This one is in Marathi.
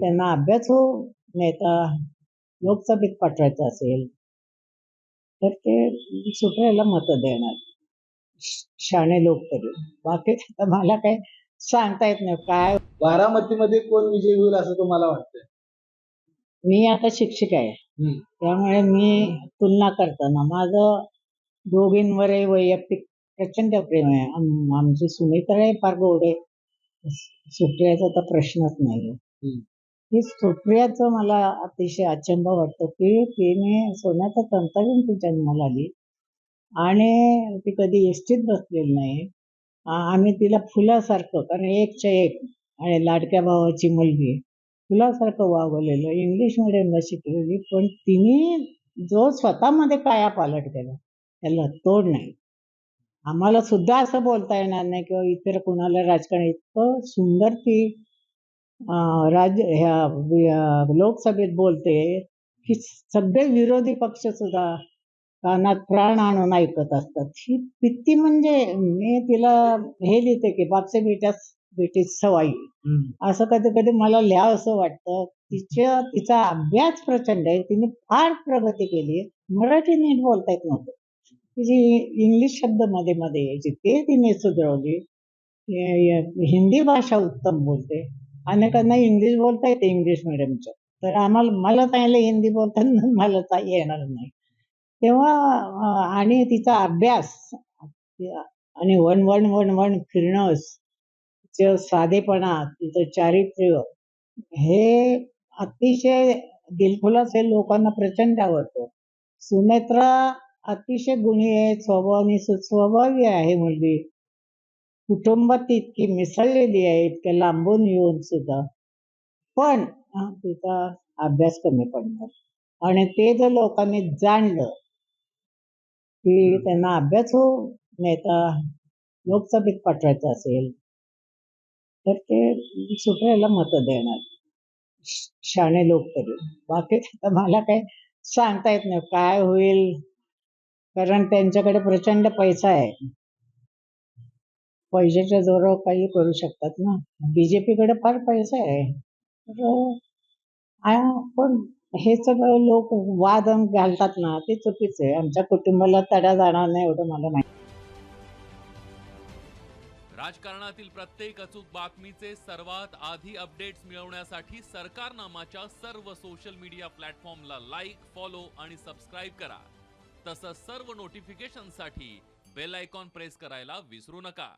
त्यांना अभ्यासू नेता लोकसभेत पाठवायचा असेल तर ते सुप्रियाला मतं देणार. शाणे लोक तरी. बाकी मला काय सांगता येत नाही. काय? बारामतीमध्ये कोण विजयी होईल असं तुम्हाला वाटतंय? मी आता शिक्षक आहे. त्यामुळे मी तुलना करताना माझं दोघींवरही वैयक्तिक प्रचंड प्रेम आहे. आम- आमची सुमित्रा आहे फार गोड आहे सुप्रियाचा तर प्रश्नच नाही. ही सुप्रियाचं मला अतिशय अचंब वाटतं की तिने सोन्याचा तंता ती जन्माला आली. आणि ती कधी एसटीत बसलेली नाही. आम्ही तिला फुलासारखं कारण एकच्या एक आणि लाडक्या भावाची मुलगी. फुलासारखं वागवलेलं इंग्लिश मिडियमला शिकलेली पण तिने जो स्वतःमध्ये काया पालट केला त्याला तोड नाही. आम्हाला सुद्धा असं बोलता येणार नाही किंवा इतर कुणाला राजकारण इतकं सुंदर ती राज्य ह्या लोकसभेत बोलते की सगळे विरोधी पक्ष सुद्धा कानात प्राण आणून ऐकत असतात. ही किती म्हणजे मी तिला हे लिहिते की बापसे बेटा बेटी सवाई. असं कधी कधी मला लिहा असं वाटतं. तिच्या तिचा अभ्यास प्रचंड आहे. तिने फार प्रगती केली आहे. मराठी नीट बोलता येत नव्हतं. तिची इंग्लिश शब्दमध्ये मध्ये यायची ते तिने सुधारवली हिंदी भाषा उत्तम बोलते. अनेकांना इंग्लिश बोलता येते इंग्लिश मिडियमचं तर आम्हाला मला चांगलं हिंदी बोलताना मला येणार नाही. तेव्हा आणि तिचा अभ्यास आणि वन वन वन वन फिरणं तिचं साधेपणा तिचं चारित्र्य हे अतिशय दिलखुलास हे लोकांना प्रचंड आवडतं. सुनेत्रा अतिशय गुणी आहे स्वभावाने स्वभावी आहे मुलगी. कुटुंबात इतकी मिसळलेली आहे इतक्या लांबून येऊन सुद्धा. पण हा, तिचा अभ्यास कमी पडणार आणि ते जर लोकांनी जाणलं की त्यांना अभ्यासू नेता लोकसभेत पाठवायचा असेल तर ते सुप्रियाला मतं देणार. शाणे लोक तरी. बाकी आता मला काय सांगता येत नाही. काय होईल? कारण त्यांच्याकडे प्रचंड पैसा आहे. पैशाच्या जोरावर काही करू शकतात ना. बीजेपीकडे फार पैसा आहे. तर आ- पण हे सगळं लोक वाद घालतात ना ते चुकीचं आहे. आमच्या कुटुंबाला तडा जाणार नाही एवढं मला माहिती. राजकारणातील प्रत्येक अचूक बातमीचे सर्वात आधी अपडेट्स मिळवण्यासाठी सरकारनामाच्या सर्व सोशल मीडिया प्लॅटफॉर्मला लाईक फॉलो आणि सबस्क्राईब करा. तसंच सर्व नोटिफिकेशनसाठी बेल आयकॉन प्रेस करायला विसरू नका.